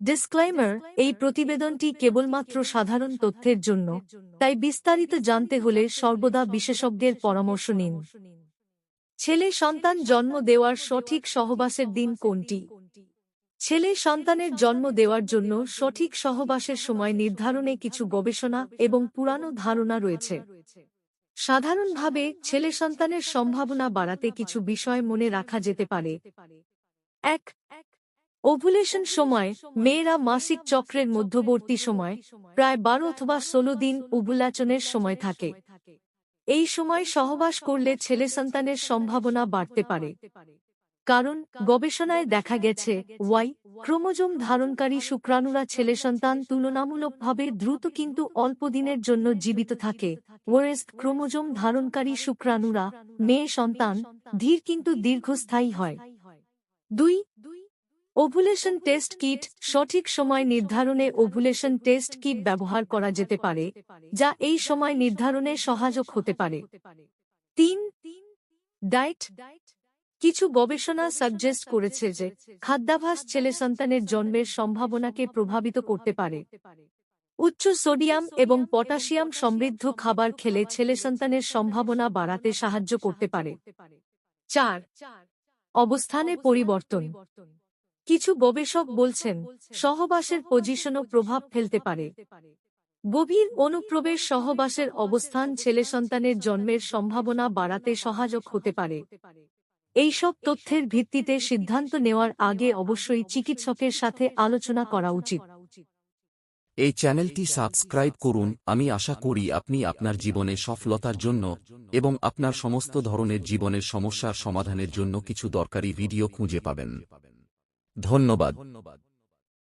Disclaimer এই প্রতিবেদনটি কেবলমাত্র সাধারণ তথ্যের জন্য তাই বিস্তারিত জানতে হলে সর্বদা বিশেষজ্ঞের পরামর্শ নিন। ছেলে সন্তান জন্ম দেওয়ার সঠিক সহবাসের দিন কোনটি? ছেলে সন্তানের জন্ম দেওয়ার জন্য সঠিক সহবাসের সময় নির্ধারণে কিছু গবেষণা এবং পুরানো ধারণা রয়েছে। সাধারণভাবে ছেলে সন্তানের সম্ভাবনা বাড়াতে কিছু বিষয় মনে রাখা যেতে পারে। এক ওভুলেশন সময়, মেয়েরা মাসিক চক্রের মধ্যবর্তী সময়, প্রায় বারো অথবা ষোলো দিন ওভুলাচনের সময় থাকে। এই সময় সহবাস করলে ছেলে সন্তানের সম্ভাবনা বাড়তে পারে। কারণ, গবেষণায় দেখা গেছে, ওয়াই, ক্রোমোজোম ধারণকারী শুক্রাণুরা ছেলে সন্তান তুলনামূলকভাবে দ্রুত কিন্তু অল্প দিনের জন্য জীবিত থাকে। ওয়েস ক্রোমোজোম ধারণকারী শুক্রাণুরা, মেয়ে সন্তান, ধীর কিন্তু দীর্ঘস্থায়ী হয়। দুই ওভুলেশন টেস্ট কিট সঠিক সময় নির্ধারণে ওভুলেশন টেস্ট কিট ব্যবহার করা যেতে পারে, যা এই সময় নির্ধারণে সহায়ক হতে পারে। তিন ডায়েট কিছু গবেষণা সাজেস্ট করেছে যে খাদ্যাভাস ছেলে সন্তানের জন্মের সম্ভাবনাকে প্রভাবিত করতে পারে। উচ্চ সোডিয়াম এবং পটাশিয়াম সমৃদ্ধ খাবার খেলে ছেলে সন্তানের সম্ভাবনা বাড়াতে সাহায্য করতে পারে। চার, অবস্থানে পরিবর্তন। কিছু গবেষক বলছেন, সহবাসের পজিশনও প্রভাব ফেলতে পারে। গভীর অনুপ্রবেশ সহবাসের অবস্থান ছেলে সন্তানের জন্মের সম্ভাবনা বাড়াতে সহায়ক হতে পারে। এইসব তথ্যের ভিত্তিতে সিদ্ধান্ত নেওয়ার আগে অবশ্যই চিকিৎসকের সাথে আলোচনা করা উচিত। এই চ্যানেলটি সাবস্ক্রাইব করুন, আমি আশা করি আপনি আপনার জীবনে সফলতার জন্য এবং আপনার সমস্ত ধরনের জীবনের সমস্যার সমাধানের জন্য কিছু দরকারি ভিডিও খুঁজে পাবেন। ধন্যবাদ।